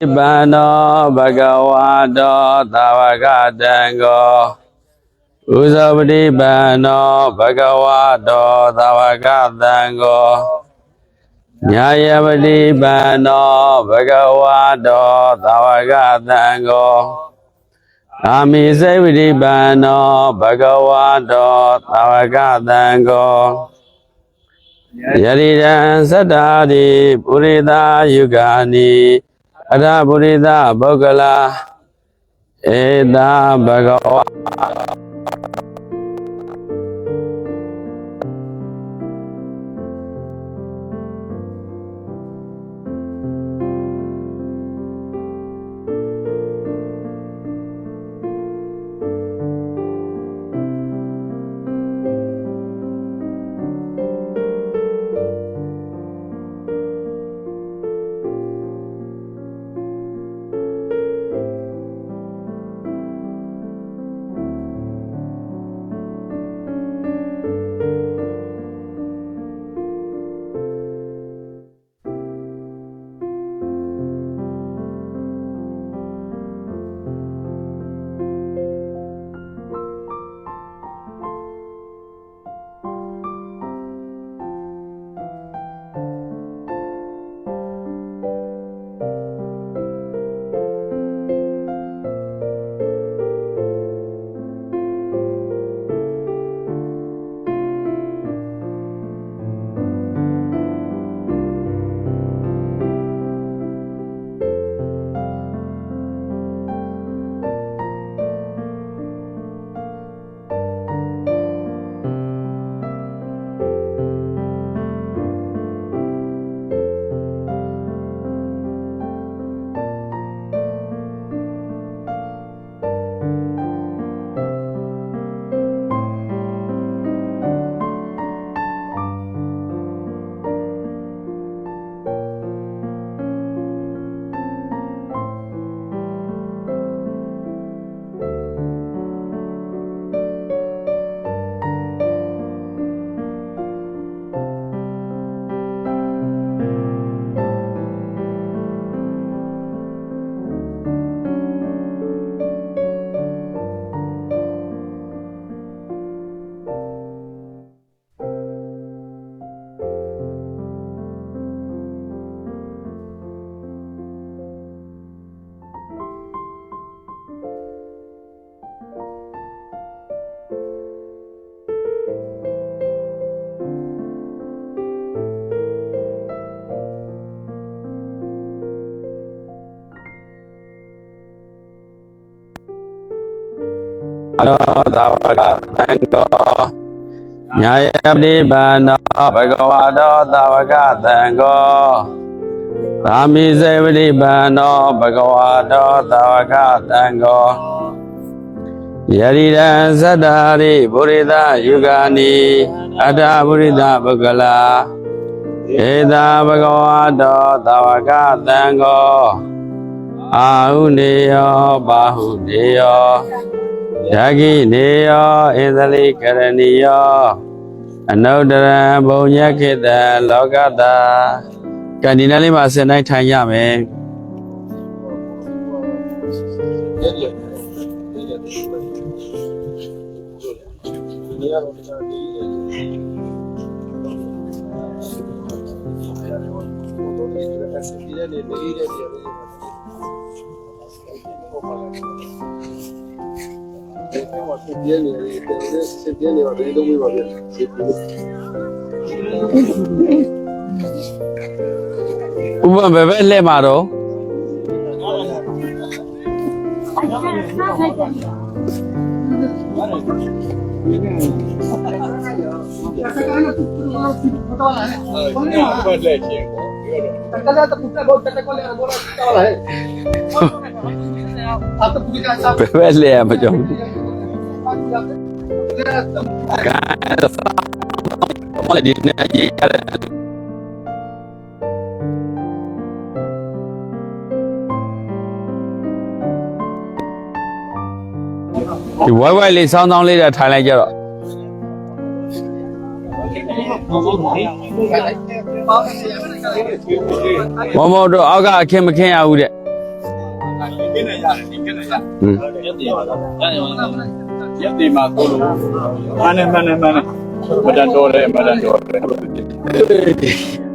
ပန္နောဘဂဝါတောသာဝကတံကိုဥဇဝတိပန္နောဘဂဝါတောသာဝကတံကိုညာယပတိပန္နောဘဂဝါတောသာဝကတံကိုအာမိစေဝတိပန္နောဘဂဝါတောသာဝကတံကိုယရိရံသတ္တာတိပုရိသယုဂာနိ အရပုရိသပုဂ္ဂလာဧတာဘဂဝါ သောသာဝကသံဃောညာယပတိပန္နောဘဂဝါတောသာဝကသံဃောသာမိစေဝတိပန္နောဘဂဝါတောသာဝကသံဃောယရိရံသတ္တာရိပုရိသယုဂာနိအတ္တပုရိသပုဂ္ဂလာဧတာဘဂဝါတောသာဝကသံဃောအာဟုနေယောပါဟုနေယော ယခိနေယောဣသလိကရဏီယောအနုတ္တရံဘုံညခိတံလောကတာကံဒီနေ့လေးမှာစင်တိုင်းထိုင်ရမယ်ဥပဘ ယ်ပဲလှဲ့မှာတော့ဘတ်လက်ချင်းပေါ့ပြော တော့ Kaya ta puta go ta ko le bola ta wala hai. Ata puta ka sa. ဘယ်ပဲလှဲ့ရမကြောက်ဘူးကံသာမလေးဒီနေ့ရေးရတယ်ဒီဝိုင်းဝိုင်းလေးစောင်းစောင်းလေးတာထိုင်လိုက်ကြတော့မောမောတို့အောက်ကအခင်းမခင်းရဘူးတဲ့ဒီနေရတယ်ဒီကနေရอืมရက်တည်ပါတော့ ရက်တည်မှာကိုလိုမနဲ့မနဲ့မနဲ့မတန်တော်တယ်မတန်တော်တယ်